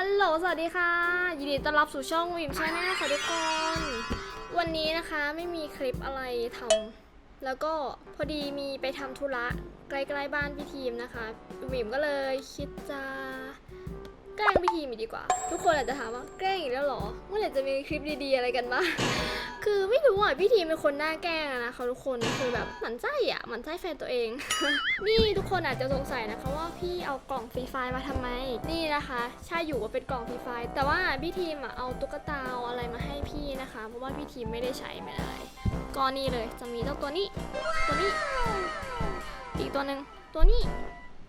ฮัลโหล สวัสดีค่ะ ยินดีต้อนรับสู่ช่องวิมชาแนลค่ะทุกคน วันนี้นะคะไม่มีคลิปอะไรทำ แล้วก็พอดีมีไปทำธุระใกล้ๆบ้านพี่ทีมนะคะวิมก็เลยคิดจะ แกล้งพี่ทีมดีกว่า ทุกคนอาจจะถามว่าแกล้งอีกแล้วเหรอ เมื่อไหร่จะมีคลิปดีๆอะไรกันบ้าง คือไม่รู้อะพี่ทีมเป็นคนหน้าแกล้งอะนะคะทุกคนคือแบบหมันไส้อะหมันไส้แฟนตัวเอง นี่ทุกคนอาจจะสงสัยนะคะว่าพี่เอากล่องฟรีไฟล์มาทำไม นี่นะคะใช่อยู่ว่าเป็นกล่องฟรีไฟล์แต่ว่าพี่ทีมอะเอาตุ๊กตาอาอะไรมาให้พี่นะคะ เพราะว่าพี่ทีมไม่ได้ใช้ไม่ได้ก็นี่เลยจะมีเจ้าตัวนี้ ตัวนี้ อีกตัวหนึ่งตัวนี้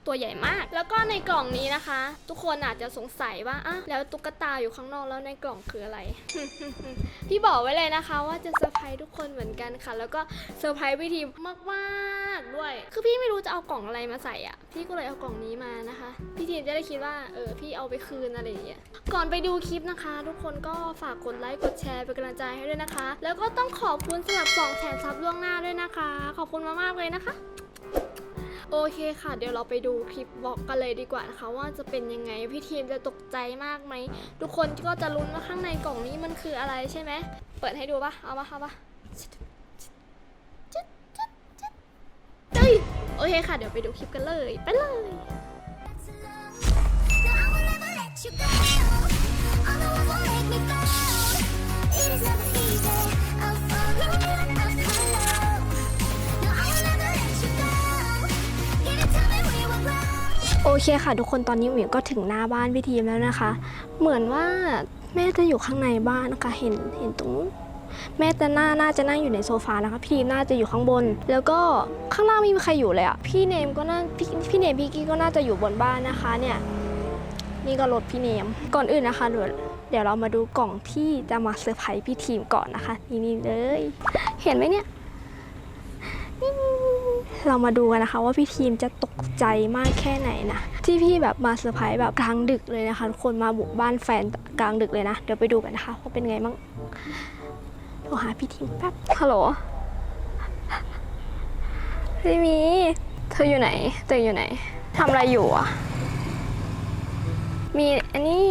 ตัวใหญ่มาก แล้วก็ในกล่องนี้นะคะ ทุกคนอาจจะสงสัยว่าอะแล้วตุ๊กตาอยู่ข้างนอกแล้วในกล่องคืออะไร พี่บอกไว้เลยนะคะ ว่าจะเซอร์ไพรส์ทุกคนเหมือนกันค่ะ แล้วก็เซอร์ไพรส์พี่ทีมมากๆด้วย คือพี่ไม่รู้จะเอากล่องอะไรมาใส่อะ พี่ก็เลยเอากล่องนี้มานะคะ พี่ทีมจะได้คิดว่าเออพี่เอาไปคืนอะไรอย่างเงี้ย ก่อนไปดูคลิปนะคะ ทุกคนก็ฝากกดไลค์กดแชร์เป็นกำลังใจให้ด้วยนะคะ แล้วก็ต้องขอบคุณสำหรับสองแสนซับล่วงหน้าด้วยนะคะ ขอบคุณมากๆเลยนะคะ โอเคค่ะ เดี๋ยวเราไปดูคลิปบอกกันเลยดีกว่านะคะ ว่าจะเป็นยังไงพี่ทีมจะตกใจมากไหมทุกคนก็จะลุ้นว่าข้างในกล่องนี้มันคืออะไรใช่ไหมเปิดให้ดูปะเอาปะเอาปะเฮ้ยโอเคค่ะ เดี๋ยวไปดูคลิปกันเลยไปเลย เคค่ะ ทุกคนตอนนี้หมิวก็ถึงหน้าบ้านพี่ทีมแล้วนะคะ เหมือนว่าแม่จะอยู่ข้างในบ้านนะคะเห็นเห็นตรงนู้นแม่แต่หน้าน่าจะนั่งอยู่ในโซฟานะคะ พี่ทีมน่าจะอยู่ข้างบน แล้วก็ข้างล่างไม่มีใครอยู่เลยอะพี่เนมก็น่าพี่พี่เนมพี่กี้ก็น่าจะอยู่บนบ้านนะคะเนี่ย นี่ก็รถพี่เนม ก่อนอื่นนะคะเดี๋ยวเดี๋ยวเรามาดูกล่องที่จะมาเซอร์ไพรส์พี่ทีมก่อนนะคะ นี่นี่เลย เห็นไหมเนี่ยเรามาดูกันนะคะว่าพี่ทีมจะตกใจมากแค่ไหนนะ ที่พี่แบบมาเซอร์ไพรส์แบบกลางดึกเลยนะคะทุกคนมาบุกบ้านแฟนกลางดึกเลยนะ เดี๋ยวไปดูกันนะคะว่าเป็นไงบ้างโทรหาพี่ทีมแป๊บฮัลโหลพี่มี เธออยู่ไหนเธออยู่ไหนทำอะไรอยู่อะ มีอันนี้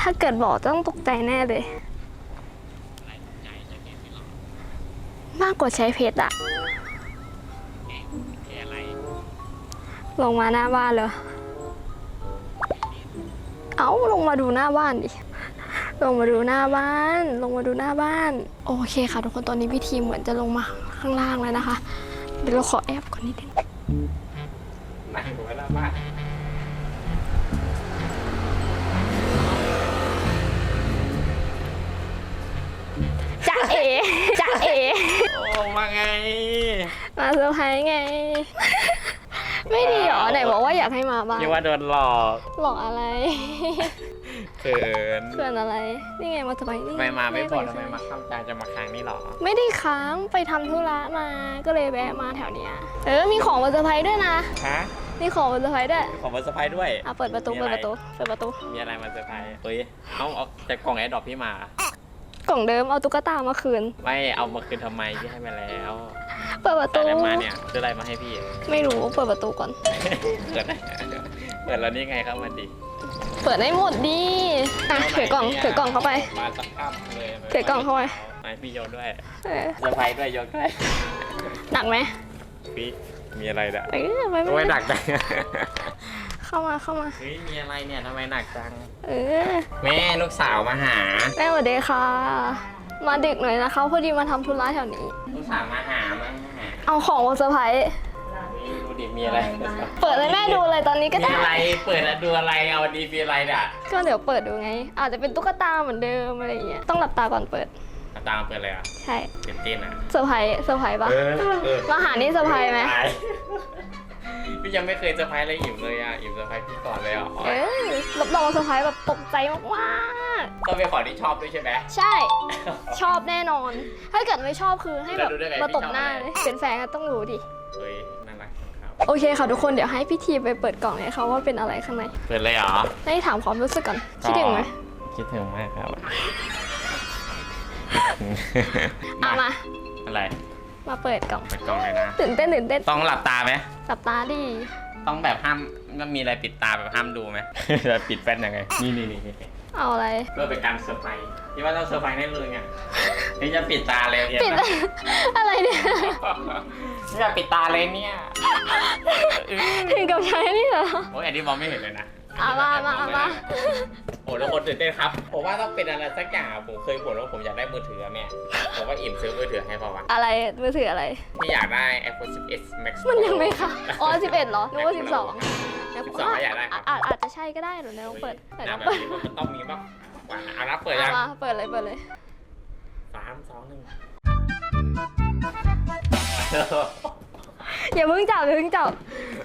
ถ้าเกิดบอกต้องตกใจแน่เลย มากกว่าใช้เพชรอะ ลงมาหน้าบ้านเลย เอาลงมาดูหน้าบ้านดิ ลงมาดูหน้าบ้าน ลงมาดูหน้าบ้าน โอเคค่ะ ทุกคน ตอนนี้พี่ทีมเหมือนจะลงมาข้างล่างแล้วนะคะ เดี๋ยวเราขอแอบก่อนนิดนึงนั่งอยู่ไว้หน้าบ้านจ้าเอจ้าเอโอ้มาไง มาเซอร์ไพรส์ไง ไม่ดีเหรอไหนบอกว่าอยากให้มาบ้างคิดว่าโดนหลอกหลอกอะไรเขินเพื่อนอะไร นี่ไงมาเซอร์ไพรส์นี่ทำไมมาไม่บอกทำไมด้มาข้ามใจจะมาค้างนี่หรอ ไม่ได้ค้างไปทำธุระมาก็เลยแวะมาแถวเนี้ยเออมีของมาเซอร์ไพรส์ด้วยนะฮะมีของมาเซอร์ไพรส์ด้วยขอมาเซอร์ไพรส์ด้วย อะเปิดประตูมีเปิอะดไรประตูเปิดประตูมีอะไรมาเซอร์ไพรส์เฮ้ยเอาเอาจากกล่องแอร์ดรอปพี่มา กล่องเดิมเอาตุ๊กตามาคืน ไม่เอามาคืนทำไมพี่ให้มาแล้ว เปิดประแต่ตูอะไรมาเนี่ยซื้ออะไรมาให้พี่ ไม่รู้ เปิดประตูก่อน เปิดได้เปิดแล้วนี่ไงครับมันดีเปิดได้หมดดิอะถือกล่องถือกล่องเข้าไป มาสักข้ามเลยถือกล่องเข้าไปมาให้พี่โยนด้วยเออเซอร์ไพรส์ด้วยโยนด้วยหนักไหมพี่มีอะไรเนี่ยเออไปโอ้ไปยหนักจังเข้ามาเข้ามา เฮ้ยมีอะไรเนี่ยทำไมหนักจัง เออแม่ลูกสาวมาหา แม่สวัสดีค่ะ มาดึกหน่อยนะคะ พอดีมาทำธุระแถวนี้ ลูกสาวมาหามาหา เอาของมาเซอร์ไพรส์นี่ดูดิมีอะไรเปิดเลยแม่ดูเลยตอนนี้ก็มีได้ อะไรเปิดแล้วดูอะไรเอาดีมีอะไรเนี่ยก็เดี๋ยวเปิดดูไง อาจจะเป็นตุ๊กตาเหมือนเดิมอะไรอย่างเงี้ยต้องหลับตาก่อนเปิด เอาตามเปิดเลยอะใช่ตื่นเต้นอะเซอร์ไพรส์เซอร์ไพรส์ปะเออเออมาหานี่เซอร์ไพรส์ไหมพี่ยังไม่เคยเซอร์ไพรส์อะไรอิ่มเลยอะอิ่มเซอร์ไพรส์พี่ก่อนเลยอะเออรับรองเซอร์ไพรส์แบบตกใจมาก ต้องเป็นของที่ชอบด้วยใช่ไหมๆใช่ ชอบแน่นอน ถ้าเกิดไม่ชอบคือให้แบบแล้วดูได้ไงมาตบพี่ชอบหน้าอะไร เลยเป็นแฟนก็ต้องรู้ดิ เฮ้ยน่ารักจังครับโอเคค่ะทุกคนเดี๋ยวให้พี่ทีไปเปิดกล่องเลยค่ะว่าเป็นอะไรข้างใน เปิดเลยเหรอให้ถามความรู้สึกก่อนคิดถึงไหมคิดถึงมากครับเอามา อะไรมาเปิดกล่อง เปิดกล้องเลยนะ ตื่นเต้นตื่นเต้นต้องหลับตาไหม หลับตาดิต้องแบบห้ามมันมีอะไรปิดตาแบบห้ามดูไหม จะปิดแฟนยังไง นี่นี่นี่นี่ เอาอะไร เพื่อเป็นการเซอร์ไพรส์ที่ว่าต้องเซอร์ไพรส์แน่เลยไงนี่จะปิดตาเลยเนี่ยปิดอะไรเนี่ย นี่จะปิดตาเลยเนี่ยถึงกับใช้นี่เหรอโอ้ยอันนี้มองไม่เห็นเลยนะเอามามาเอามาโอ้แล้วคนตื่นเต้นครับ ผมว่าต้องเป็นอะไรสักอย่างอะผมเคยบ่นว่าผมอยากได้มือถืออะแม่ผมว่าอิ่มซื้อมือถือให้เปล่าวะอะไรมือถืออะไรที่อยากได้ iPhone 11 Max มันยัง Pro ไม่ค่ะอ๋อสิบเอ็ดเหรอนึกว่า สิบสอง12ก็อยากได้ครับ อาจจะใช่ก็ได้หรือลองเปิดไหนหลน้าองแบบเปิดนี้มันต้องมีบ้างกว่าอะรับเปิดยังเอามาเปิดเลยเปิดเลย สามสองหนึ่งอย่าเพิ่งจับอย่าเพิ่งจับ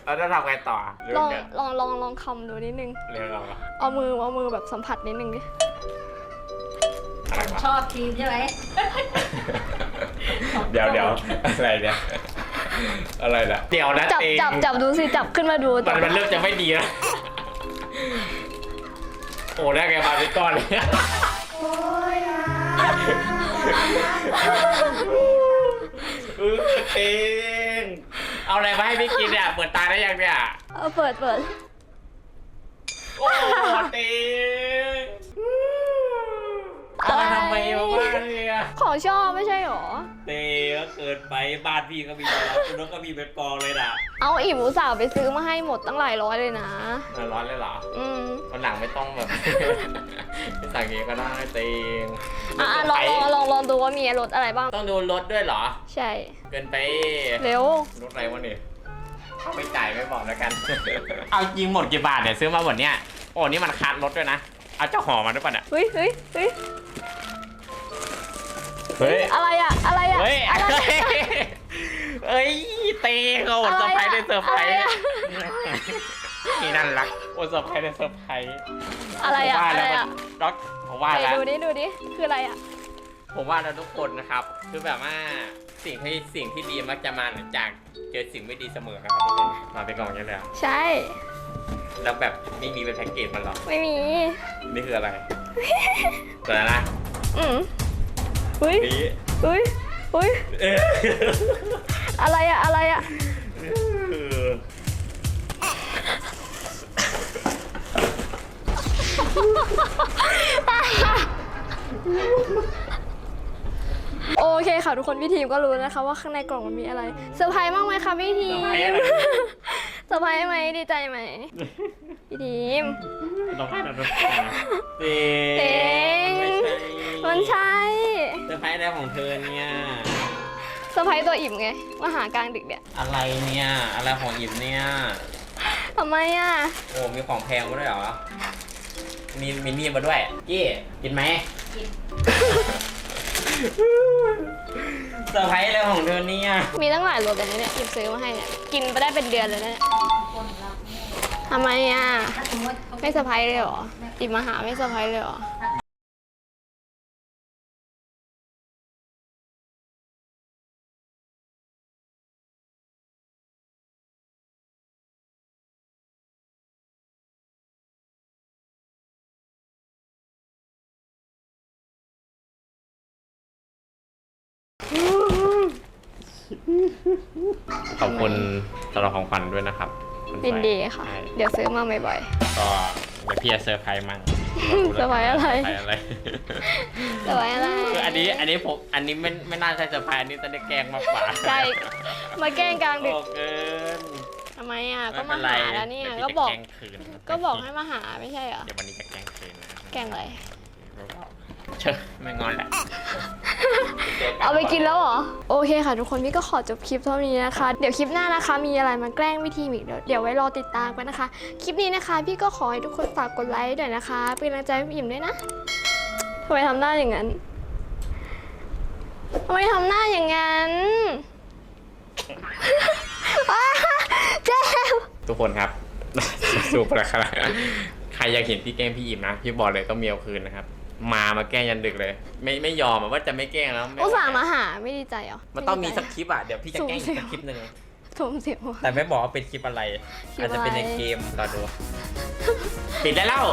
เราจะทำไงต่อเรื่ลองเนี่ยลองลองลองคำดูนิดนึง เรื่องเราอะเอามือเอามือแบบสัมผัสนิดนึงดิอะไรวะชอบทีมใช่ไหมเดี๋ยวเดี๋ยวอะไรเนี่ย อะไรนะเดี๋ยวนะจับเองจับจับดูสิจับขึ้นมาดูมันมันเริ่มจะไม่ดีแล้วโอ้ได้ไงมาเป็นก้อนเลยเออเองเอาอะไรมาให้พี่กินเนี่ยเปิดตาได้ยังเนี่ย เอาเปิดเปิดโอ้เต็งเอามาทำไมมาบ้านเนี่ย ของชอบไม่ใช่หรอ เต็งก็เกินไปบ้านพี่ก็มีแล้วคุณนกก็มีเป็นกองเลยน่ะเอาอิ่มอุตส่าห์ไปซื้อมาให้หมดตั้งหลายร้อยเลยนะมันร้อนเลยเหรออืมวันหลังไม่ต้องแบบไม่สั่งเองก็ได้เต็งอะอะลองลองลองลองดูว่ามีรสอะไรบ้าง ต้องดูรถด้วยเหรอ ใช่ เกินไปเร็ว รถอะไรวะเนี่ยเอาไปจ่ายไม่บอกแล้วกัน เอาจริงหมดกี่บาทเนี่ยซื้อมาหมดเนี่ย โอ้นี่มันคัดรถด้วยนะ เอาเจ้าของมาด้วยป่ะเนี่ยเฮ้ยเฮ้ยเฮ้ย เฮ้ย อะไรอะอะไรอะเฮ้ย อะไรเฮ้ยอะ เอ้ยเตะเขาอดเซอร์ไพรส์ได้เซอร์ไพรส์อะไรอะ นี่นั่นรักอดเซอร์ไพรส์ได้เซอร์ไพรส์อะไรอะผมว่าอะไรแล้วอะมันด็อกผมว่าไหนแล้ว ดูดิดูดิคืออะไรอะผมว่าแล้วทุกคนนะครับ คือแบบว่าสิ่งที่สิ่งที่ดีมักจะมาจากเจอสิ่งไม่ดีเสมอนะครับทุกคนมาเป็นกล่องอย่างนี้เลยอะใช่ แล้วแบบไม่มีเป็นแพ็กเกจมันเหรอไม่มี นี่คืออะไร ตัวนั้นนะอืม เฮ้ยนี่เฮ้ยเฮ้ยเอออะไรอะอะไรอะโอเคค่ะทุกคนพี่ทีมก็รู้แล้วนะคะ ว่าข้างในกล่องมันมีอะไรเซอร์ไพรส์มากไหมคะพี่ทีมเซอร์ไพรส์อะไรเซอร์ไพรส์ไหมดีใจไหมพี่ทีมต้องการอะไรเต็เต็งมันใช่เซอร์ ไพรส์อะไรของเธอเนี่ย เซอร์ไพรส์ตัวอิ่มไงมาหากลางดึกเนี่ยอะไรเนี่ย อะไรของอิมเนี่ย ทำไมอะ โอ้ มีของแพงมาด้วยเหรอ มีมินี่มาด้วยกี้กินไหมกินเซอร์ไพรส์อะไรของเธอเนี่ย มีตั้งหลายรสเลยนะเนี่ยอิ่มซื้อมาให้เนี่ยกินไปได้เป็นเดือนเลยนะเนี่ยคนเราทำไมอะถ้าสมมติเขาไม่เซอร์ไพรส์เลยเหรออิ่มมาหาไม่เซอร์ไพรส์เลยเหรอ ขอบคุณสำหรับของขวัญด้วยนะครับคุณยินดีไฟค่ะ ใช่เดี๋ยวซื้อมาบ่อย ก็เดี๋ยวพี่จะเซอร์ไพรส์มั่งเซอร์ไพรส์อะไร เซอร์ไพรส์อะไรๆเซอร์ไพรส์อะไรคืออันนี้อันนี้ผมอันนี้ไม่ไม่น่าใช่เซอร์ไพรส์อันนี้จะได้แกล้งมากกว่าใช่มาแกล้งกลางดึกโอ้เกินทำไมอะก็ไเป็มานไรหาแล้วเนี่ยดี๋ก็พี่บอกจะแล้งคืนก็บอกให้มาหาไม่ใช่เหรอเดี๋ยววันนี้จะแกล้งคืนนะแกล้งอะไร เชื่อไม่งอนแหละ เอาไปกินแล้วเหรอ โอเคค่ะ ทุกคนพี่ก็ขอจบคลิปเท่านี้นะคะ เดี๋ยวคลิปหน้านะคะ มีอะไรมาแกล้งวิธีอีกเดี๋ยวเดี๋ยวไว้รอติดตามกันนะคะ คลิปนี้นะคะ พี่ก็ขอให้ทุกคนฝากกดไลค์ด้วยนะคะเป็นกำลังใจให้พี่อิ่มด้วยนะทำไมทำหน้าอย่างนั้นทำไมทำหน้าอย่างนั้นเจ็บทุกคนครับ สู้ประครับใครอยากเห็นพี่แกล้งพี่อิ่มนะ พี่บอกเลยต้องมีเอาคืนนะครับ มามาแกล้งยันดึกเลย ไม่ไม่ยอมอะว่าจะไม่แกล้งแล้วไไหวอุตส่าห์มาหาไม่ดีใจเหรอมันต้องมีไดีใจสักคลิปอะเดี๋ยวพี่จะแกล้งอีกสักคลิปหนึ่งสุ่มเสียวแต่ไม่บอกว่าเป็นคลิปอะไร คลิปอาจจะเป็นในอะไร เกมรอดูปิดได้แล้ว